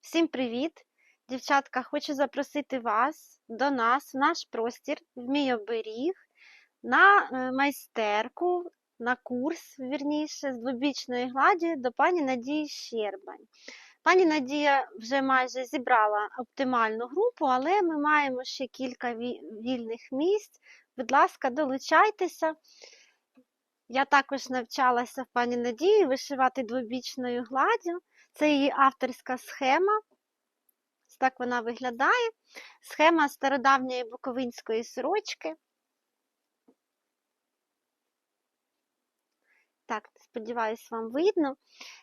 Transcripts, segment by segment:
Всім привіт! Дівчатка, хочу запросити вас до нас в наш простір в мій оберіг на е, майстерку, на курс, вірніше, з двобічної гладі до пані Надії Щербань. Пані Надія вже майже зібрала оптимальну групу, але ми маємо ще кілька вільних місць. Будь ласка, долучайтеся. Я також навчалася в пані Надії вишивати двобічною гладдю. Це її авторська схема. Так вона виглядає. Схема стародавньої буковинської сорочки. Так, сподіваюсь, вам видно.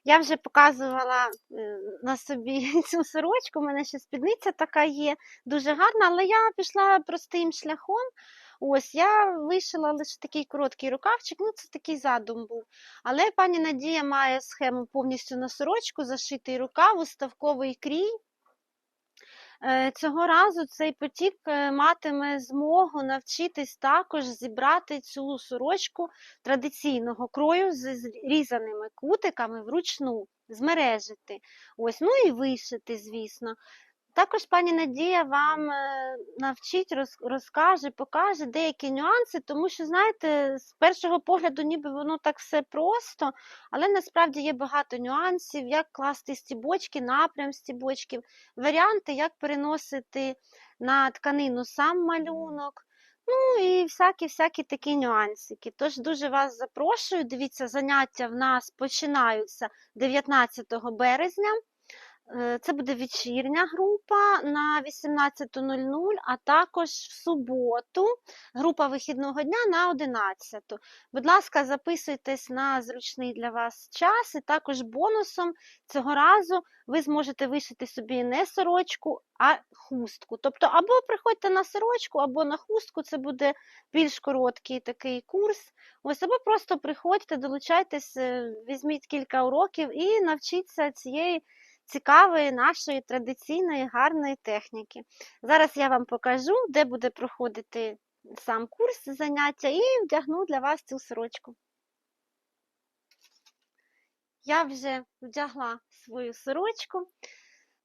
Я вже показувала е, на собі цю сорочку. У мене ще спідниця така є, дуже гарна, але я пішла простим шляхом. Ось я вишила лише такий короткий рукавчик, ну це такий задум був. Але пані Надія має схему повністю на сорочку, зашитий рукав, уставковий крій. Е, Цього разу цей потік е, матиме змогу навчитись також зібрати цю сорочку традиційного крою з різаними кутиками вручну, змережити. Ось, ну і вишити, звісно. Також пані Надія вам е, навчить, роз- розкаже, покаже деякі нюанси, тому що, знаєте, з першого погляду ніби воно так все просто, але насправді є багато нюансів, як класти стібочки, напрям стібочків, варіанти, як переносити на тканину сам малюнок. Ну і всякі-всякі такі нюансики. Тож дуже вас запрошую. Дивіться, заняття в нас починаються 19 березня. Е, Це буде вечірня група на 18.00, а також в суботу група вихідного дня на 11. Будь ласка, записуйтесь на зручний для вас час, і також бонусом цього разу ви зможете вишити собі не сорочку, а хустку. Тобто або приходьте на сорочку, або на хустку, це буде більш короткий такий курс. Ось або просто приходьте, долучайтесь, е, візьміть кілька уроків і навчіться цієї цікавої нашої традиційної гарної техніки. Зараз я вам покажу, де буде проходити сам курс заняття, і вдягну для вас цю сорочку. Я вже вдягла свою сорочку.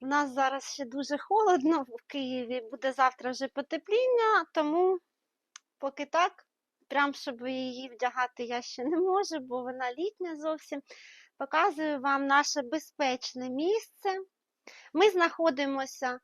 У нас зараз ще дуже холодно в Києві, буде завтра вже потепління, тому поки так, прям щоб її вдягати я ще не можу, бо вона літня зовсім. Показую вам наше безпечне місце. Ми знаходимося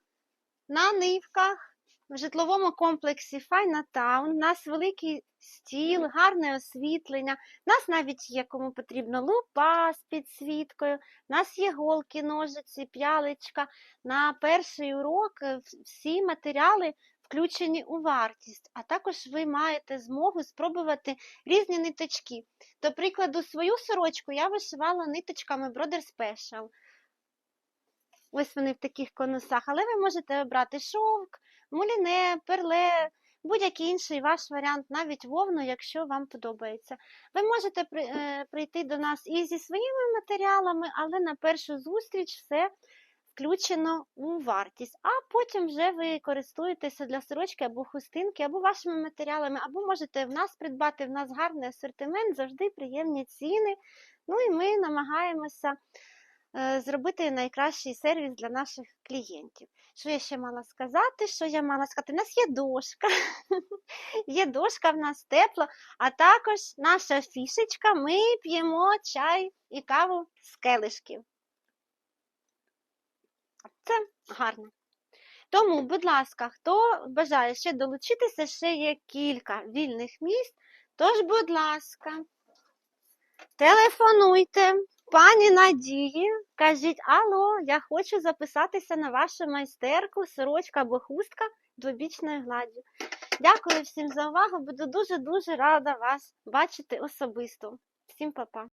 на нивках в житловому комплексі Файна Таун. У нас великий стіл, гарне освітлення. У нас навіть є кому потрібно лупа з підсвіткою. У нас є голки, ножиці, п'яличка. На перший урок е, всі матеріали включені у вартість, а також ви маєте змогу спробувати різні ниточки. До прикладу, свою сорочку я вишивала ниточками Brother Special. Ось вони в таких конусах, але ви можете обрати шовк, муліне, перле, будь-який інший ваш варіант, навіть вовну, якщо вам подобається. Ви можете е, прийти до нас і зі своїми матеріалами, але на першу зустріч все включено у вартість. А потім вже ви користуєтеся для сорочки або хустинки, або вашими матеріалами, або можете в нас придбати, в нас гарний асортимент, завжди приємні ціни. Ну і ми намагаємося е, зробити найкращий сервіс для наших клієнтів. Що я ще мала сказати? Що я мала сказати? У нас є дошка, є дошка, в нас тепло, а також наша фішечка. Ми п'ємо чай і каву з келишків. Це гарно. Тому, будь ласка, хто бажає ще долучитися, ще є кілька вільних місць. Тож, будь ласка, телефонуйте пані Надії, кажіть, алло, я хочу записатися на вашу майстерку, сорочка або хустка двобічною гладдю. Дякую всім за увагу. Буду дуже-дуже рада вас бачити особисто. Всім па-па.